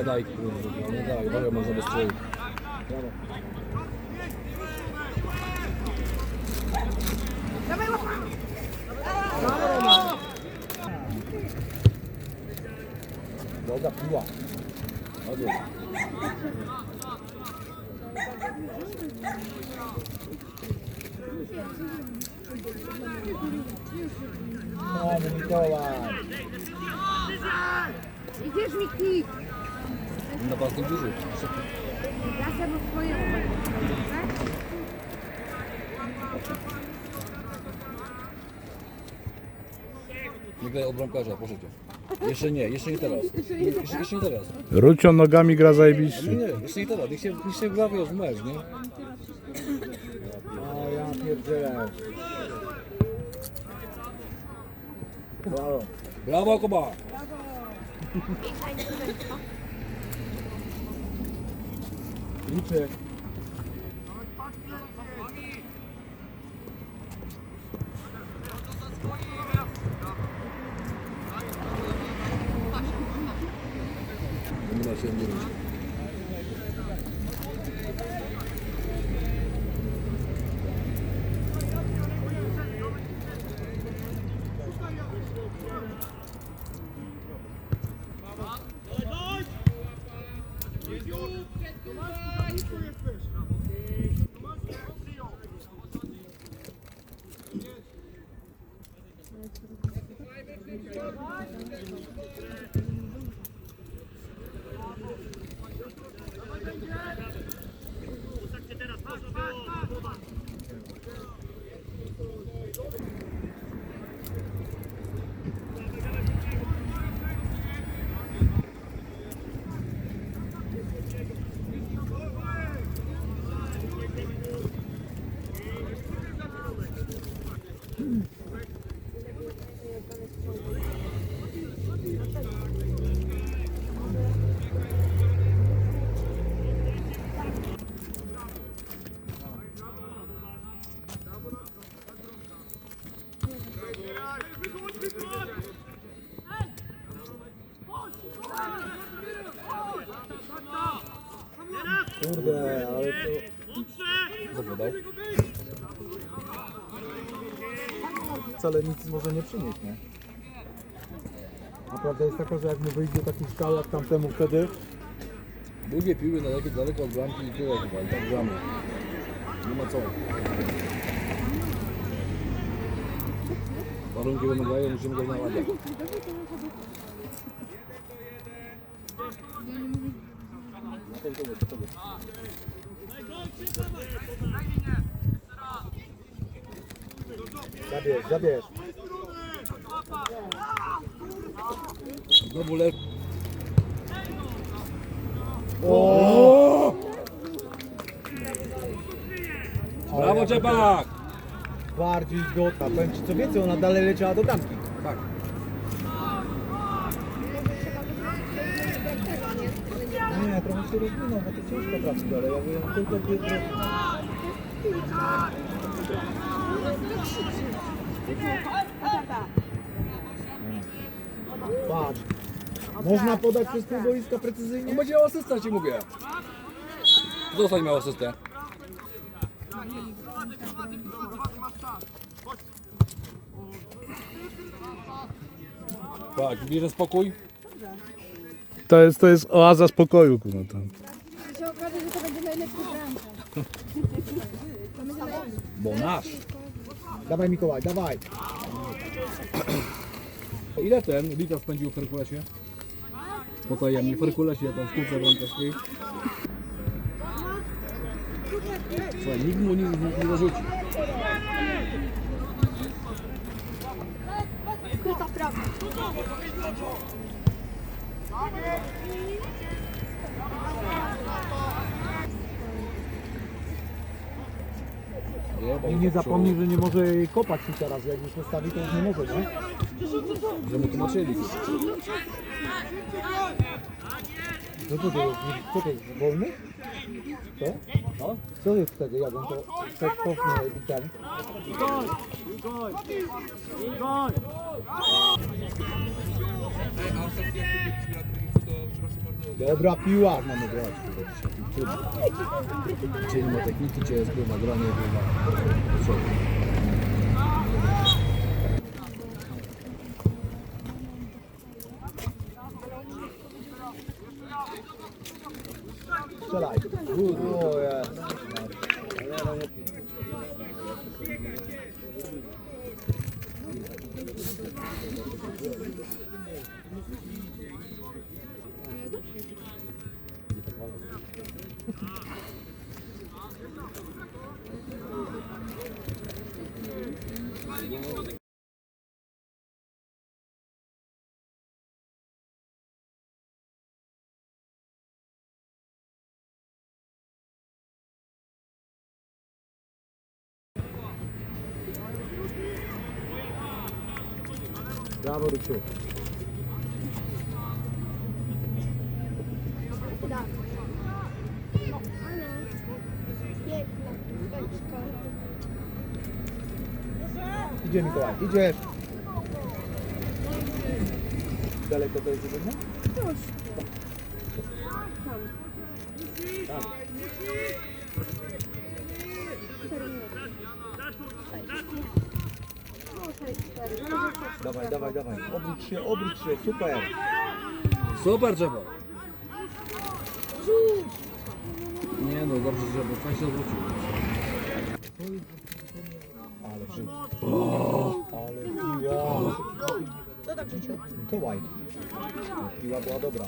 Nie daj, kurwa, nie daj, uwaga, może wystrzelić. Dobra, piła. Chodź. Mamy Mikołaj. Idziesz Miki! Na nie duży. Ja sobie swoje Nie graj od bramkarza, proszę cię. Jeszcze nie, jeszcze nie teraz. Nie, jeszcze, jeszcze nie teraz. Rucio nogami gra Nie, zajebiście. nie, jeszcze nie teraz. Niech się, niech się gra wiesz, w mecz, nie? O, ja pierdzielę. Brawo. Brawo, Kuba! Liczy. Nie ma się mówić. Wcale nic może nie przynieść, nie? A prawda jest taka, że jak mu wyjdzie taki strzał jak tamtemu wtedy, Długie piły daleko, daleko od bramki i tyle chyba. I tak gramy. Nie ma co. Warunki wymagają, musimy go naładować. Zabierz, zabierz. Znowu lew. Brawo, Czepak! Bardziej gota. Powiem ci co więcej, ona dalej leciała do bramki. Tak. Nie, trochę się rozwinął, bo to ciężko trafić, ale ja wiem tylko. Patrz. Można podać przez pół boiska No precyzyjnie? będzie miał asystę, ci mówię. Ostatnio miał asystę? Tak, bierze spokój. To jest, to jest oaza spokoju, kurwa. Tam. się okaże, że to będzie najlepszy bramka. Bo nasz. Dawaj Mikołaj, dawaj. Ile ten Lita spędził w Herkulesie? Potajemnie w Herkulesie, tam w szkółce bramkarskiej. Słuchaj, nikt mu nic nie, zarzuci. Skryta prawa. I nie zapomnij, że nie może jej kopać tu teraz. Jak już postawi, to już nie może, nie? Że mu tłumaczyli. Co to, to jest? Co to jest? Wolny? Co? No? Co jest wtedy, jak on to ktoś cofnie i ten? Dobra piła. Mamy grać, kurwa, dzisiaj. Trudno. Dzień ma techniki, gdzie jest kurwa granie, kurwa. Strzelaj. O, jest. Brawo, Ryciu. Piękna beczka. Idzie Mikołaj, idzie. Daleko to jest jedno? Dawaj, dawaj, dawaj. Obróć się, obróć się, super. Super Czepok. Nie no, dobrze, że bo pan się odwrócił. Ale brzyd. Ale piła. Co tam życiu? Mikołaj. Piła była dobra.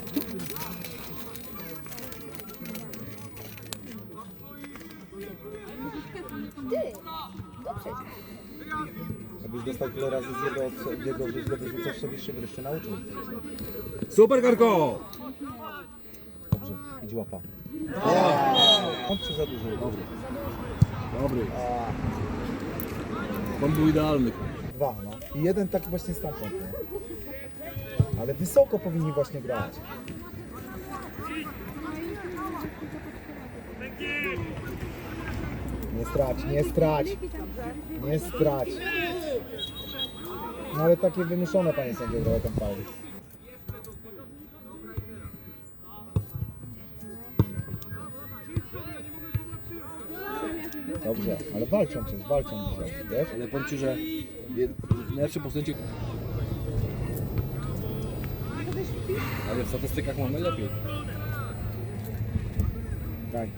Ty! Dobrze. Jakbyś dostał tyle razy z jego, z jego, jego wyrzucasz, to byś się wreszcie nauczył. Super Karko! Dobrze, idź łapa. On czy za duży? Dobry. Dobry. Pan był idealny. dwa, no. I jeden tak właśnie stamtąd, nie? Ale wysoko powinni właśnie grać. Nie strać, nie strać, nie strać. No ale takie wymuszone panie sędzio trochę ten faul. Dobrze, ale walczą cię, walczą dzisiaj, wiesz? Ale powiem Ci, że w najlepszym procencie... Ale w statystykach mamy lepiej. Tak.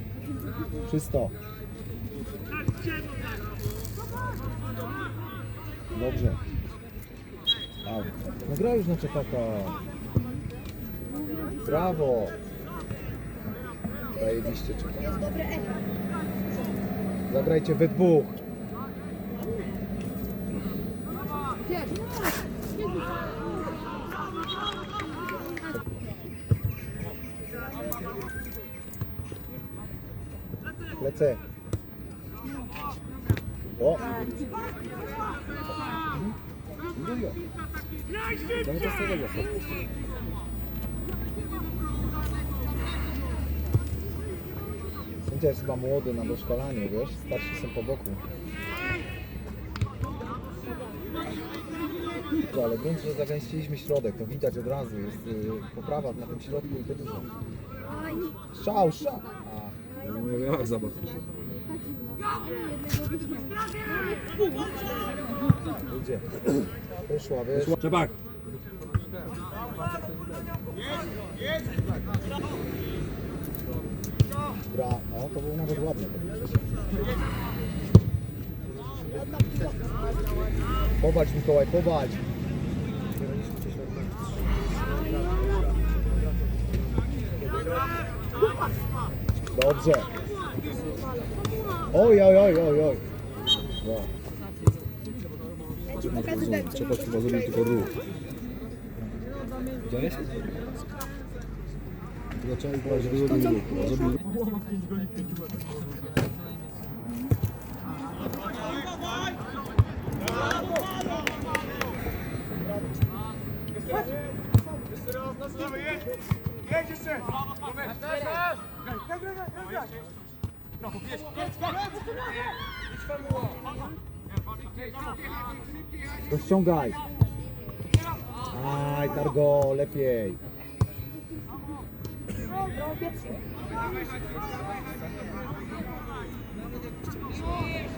Czysto. Dobrze. No gra już na czepaka. Brawo. Zajebiście echo. Zagrajcie we dwóch. Lecę. O! Damy to z tego Sędzia jest chyba młody na doszkalanie, wiesz? Starsi są po boku. No, Ale grunt, że zagęściliśmy środek, to widać od razu, jest y, poprawa na tym środku i to dużo. A, Nie wiem jak zabaw. idzie. Wyszła, wiesz? Czepok! Bra, no to było nawet ładne. Pować Mikołaj, pować! Dobrze. Oj, oj, oj, oj, oj. No. Czepok chyba zrobił tylko ruch. Widziałeś? Trzeba było, żeby zrobił ruch. A Zrobił Rozciągaj. Aj, Targo, lepiej.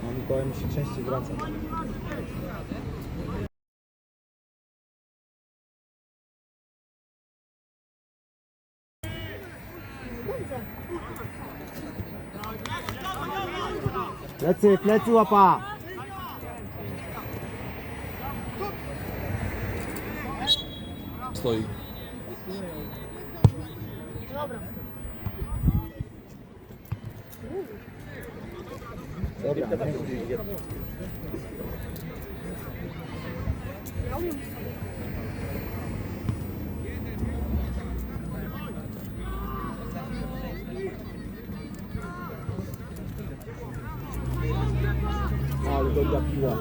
No Mikołaj musi częściej wracać. Plecy, plecy łapa! Stoi. Dobra, Ale dobra piła.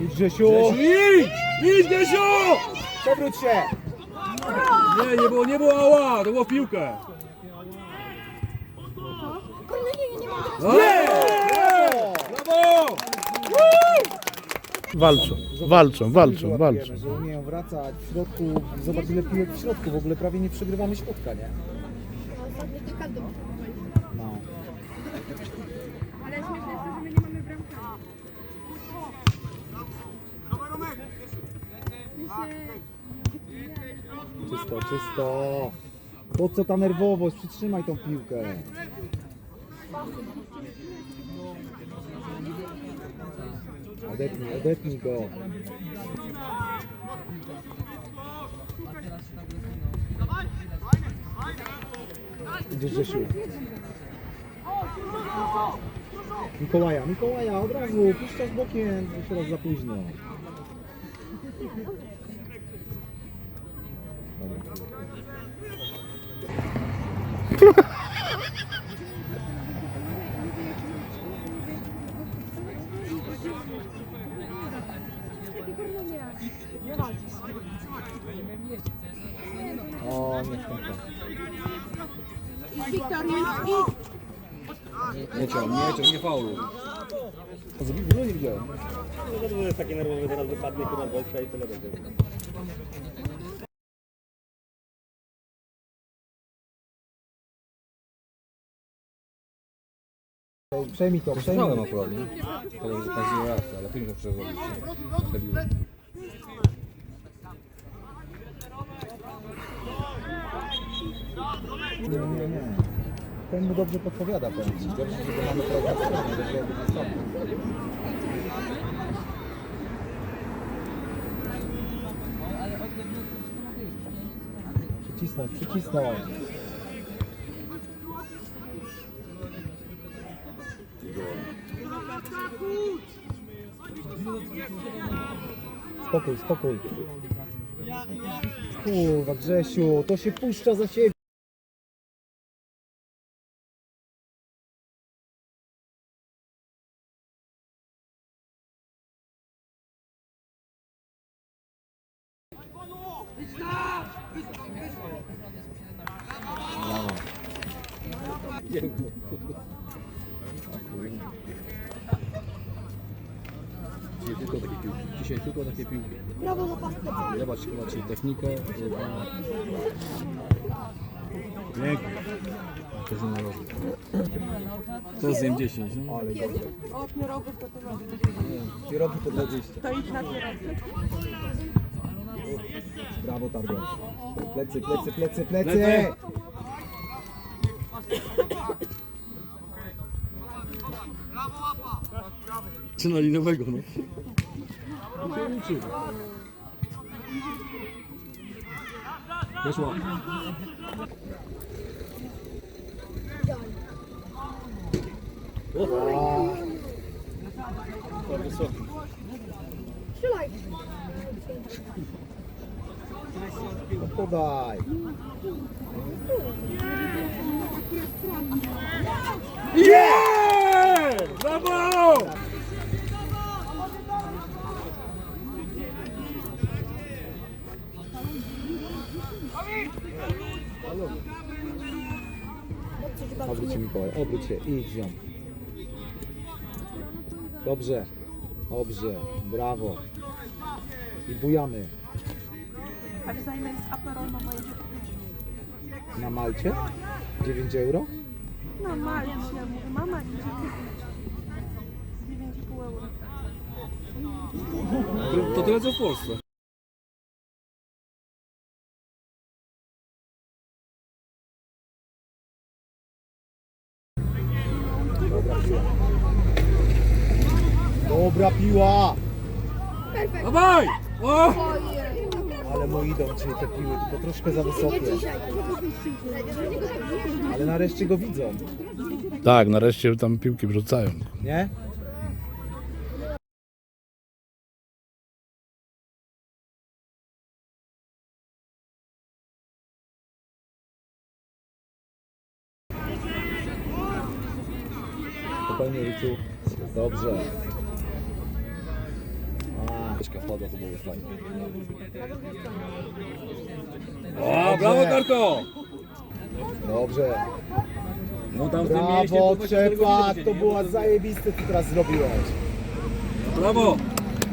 Idź Grzesiu! Idź! Idź, Gesiu! Przewróć się! Nie, nie było, nie było ała, to było w piłkę. Kurde, nie. No. Nie! Brawo! Walczą, walczą, walczą, walczą. Że umieją wracać w środku, zobacz ile piłek w środku, w ogóle prawie nie przegrywamy środka, nie? No, ostatnio taka dobra. No. Ale śmieszne jest to, że my nie mamy bramki. Czysto, czysto. Po co ta nerwowość? Przytrzymaj tą piłkę. Odepnij, odepnij go. Idziesz Grzesiu. Mikołaja, Mikołaja, od razu, puszczasz bokiem, jeszcze raz za późno. Dobra. Nie ciął, nie ciął, nie faulu. Zrobił w ogóle nie widziałem. No to jest taki nerwowy, teraz wypadnie chyba gościa i tyle będzie. Przejmij to, przejmij. Słyszałem akurat, nie? To jest taka reakcja, ale pięknie przeżyliście. Nie, nie, nie. Ten mu dobrze podpowiada, powiem ci. Dobrze, że go mamy teraz na stronie. Przycisnąć, przycisnąć. Spokój, spokój. Kurwa, Grzesiu, to się puszcza za siebie. Dzisiaj tylko takie piłki. Dzisiaj tylko takie piłki. Brawo za paskę. Zobacz, macie technikę. Pięknie. Jest na rozwój. To z nim 10, no. Ale dobrze. O, pierogów to to robię. Pierogi po 20. To idź na pierogi. Brawo, Targo. Plecy, plecy, plecy, plecy. Plecy. Czy na linowego, no. Weszła. Strzelaj. Podaj. Yeah! Brawo! Obróć się Mikołaj, obróć się, idź nią. Dobrze, dobrze, brawo. I bujamy. Ale zajmę jest aperol na moje dzieci. Na Malcie? 9 euro? No Malcie, ja mówię, mama idzie kupić. 9,5 euro. To, to tyle co w Polsce. Dobra piła! Dawaj! O! Ale mu idą dzisiaj te piły, tylko troszkę za wysokie. Ale nareszcie go widzą, Tak, nareszcie tam piłki wrzucają. nie? Spokojnie Riciu, dobrze. Beczka wpadła, to było fajnie. O, brawo Karko! Dobrze. No tam w tym mieście Brawo, po 24 Trzepak, godziny to nie była zajebiste, co teraz zrobiłeś. Brawo!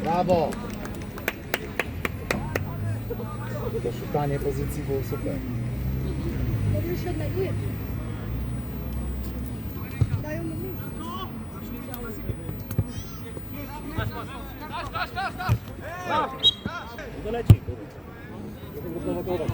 Brawo. To szukanie pozycji było super. Dobrze się odnajduje. Dają mu miejsce. To leci, kurwa. To go.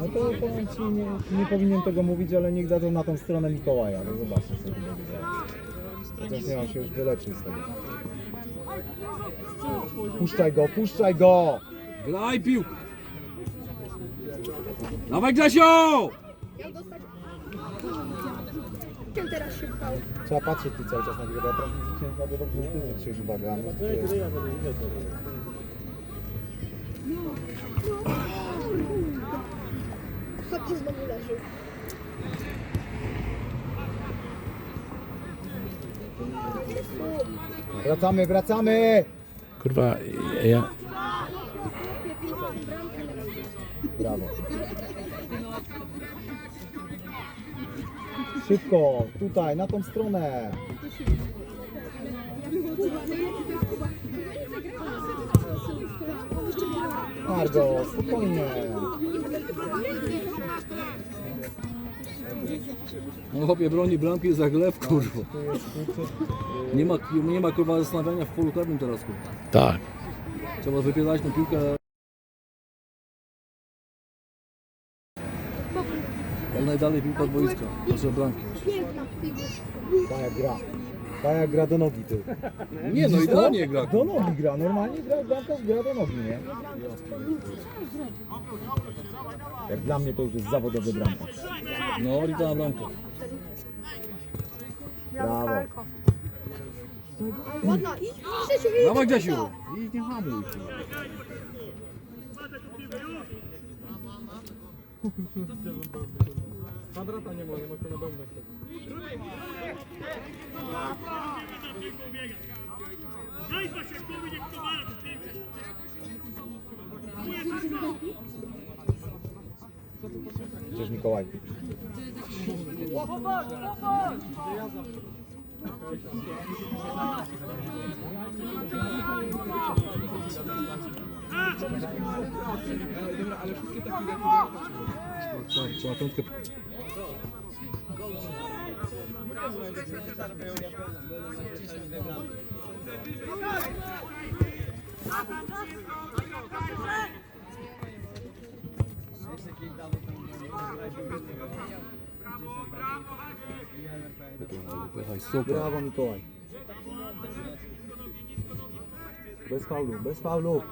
No to powiem Ci, nie, nie powinien tego mówić, ale niech dadzą na tą stronę Mikołaja, no zobaczcie co tu będzie. Chociaż nie, on się już wyleczył z tego. Puszczaj go, puszczaj go! Graj piłkę! Dawaj dostać. Ten teraz się pchał. Trzeba patrzeć tu cały czas na niego, bo ja dobrze uwagę, a my znowu leżył. Wracamy, wracamy! Kurwa, ja... Brawo. Szybko, tutaj, na tą stronę. Margo, spokojnie. No chłopie broni bramki za gleb, kurwa. Nie ma, nie ma kurwa zastanawiania w polu karnym teraz, kurwa. Tak. Trzeba wypierdać tą piłkę. Jak najdalej piłka od boiska. Od bramki. Piękna piłka. Kaja gra. Kaja gra do nogi, ty. Nie no, idealnie gra. Do nogi gra, normalnie gra, bramkarz gra do nogi, nie? Jak dla mnie to już jest zawodowy bramkarz. No, idealna bramka. Brawo. Ładna. Idź, Krzysiu, idź. Dawaj Grzesiu! I nie hamuj. Gdzież Mikołaj? Trzeba piątkę. Wypychaj, super. Brawo Mikołaj. Bez faulu, bez faulu.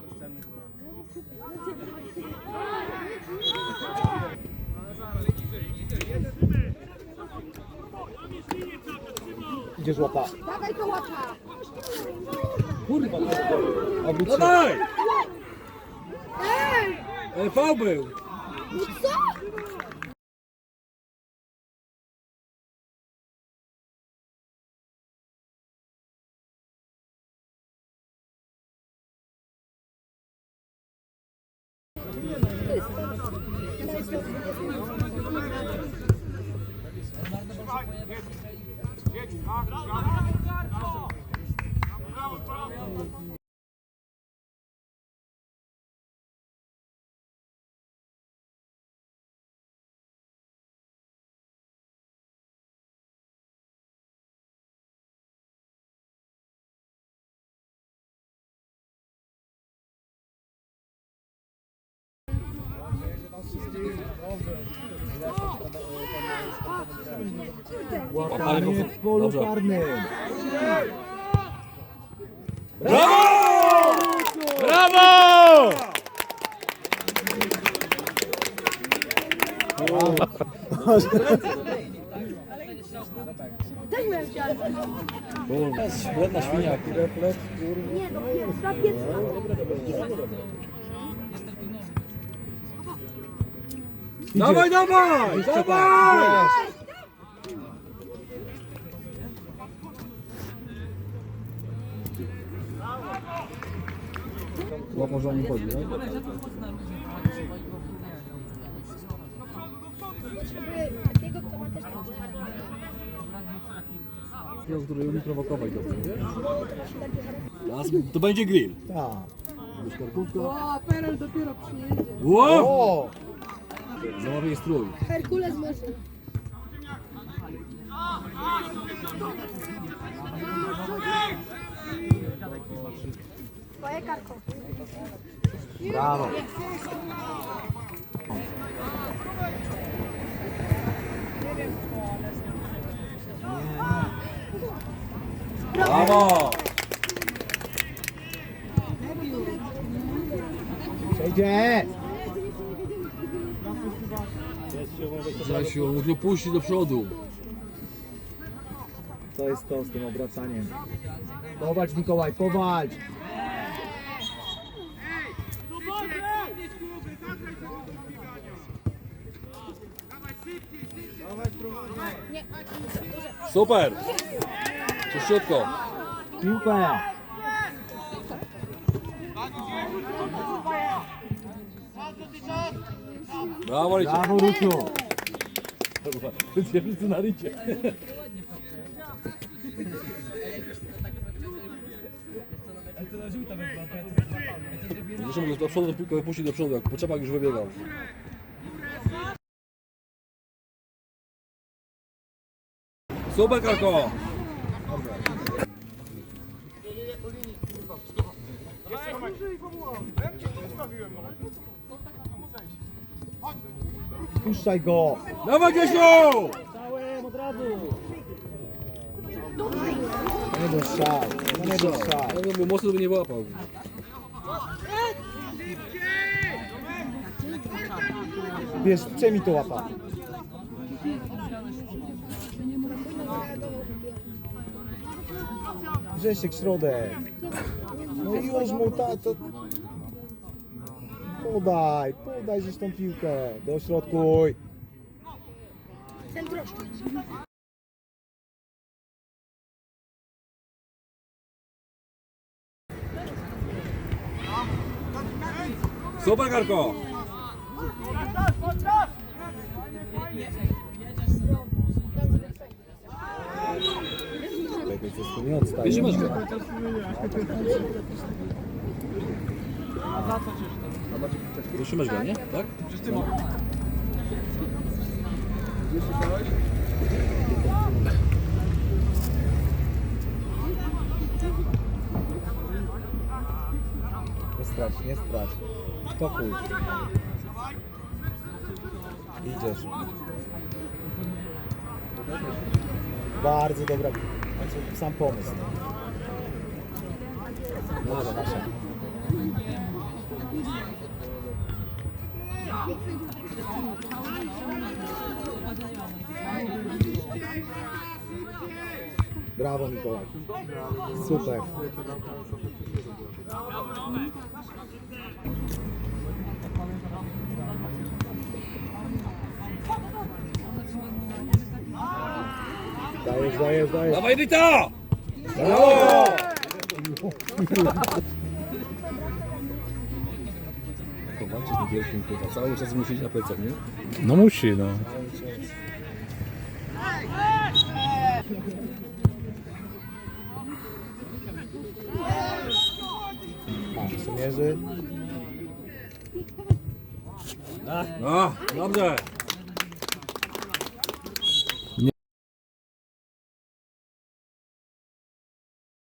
Idziesz łapa. Dawaj to łapa. Obróć się. Dawaj! Ej! E, V był! No co? Łapanie w polu Dobrze. karnym. Brawo! Też miałem chciałem. Błędna świnia. Nie, no. Dawaj, dawaj! Dawaj! Chyba może o nim chodzi, nie? Potrzebuję takiego, kto ma też taki charakter. Takiego, który umie prowokować dobrze, nie? To. Teraz będzie grill. Tak. Szkarpówka. O, Perel dopiero przyjedzie. Wow! O! Zamawiaj strój. Herkules mocny. Twoje karko. Brawo. Brawo! Przejdzie! Zasiu, musi opuścić do przodu. To jest to z tym obracaniem. Powalcz Mikołaj, powalcz! Super! Czyściutko. Piłkę! Brawo, Licie. Brawo Ruciu! Wszyscy na rycie. Go do przodu, piłkę wypuścić do przodu, jak potrzeba już wybiegał. Super, Karko! Puszczaj go! Dawaj, Grzesiu! Nie był strzał, to nie był strzał. Ja bym mocno by nie łapał. Wiesz, przejmij to łapa. Grzesiek, środek. No i już mu ta, to... Podaj, podaj żeś tą piłkę. Dośrodkuj. Centroszki. Super! Lepiej coś tu nie odstaje. Bierzemy go. Zatrzymasz go, nie? Tak? Nie strać, nie strać. Spokój. Idziesz. Bardzo dobra. Sam pomysł. Nasza, nasza. Brawo Mikołaj. Super. Dajesz, dajesz, dajesz. Dawaj, Rita! Zobaczcie z tym wielkim kurwa, cały czas musi siedzieć na plecach, nie? No musi, no. Przymierzy. O, dobrze.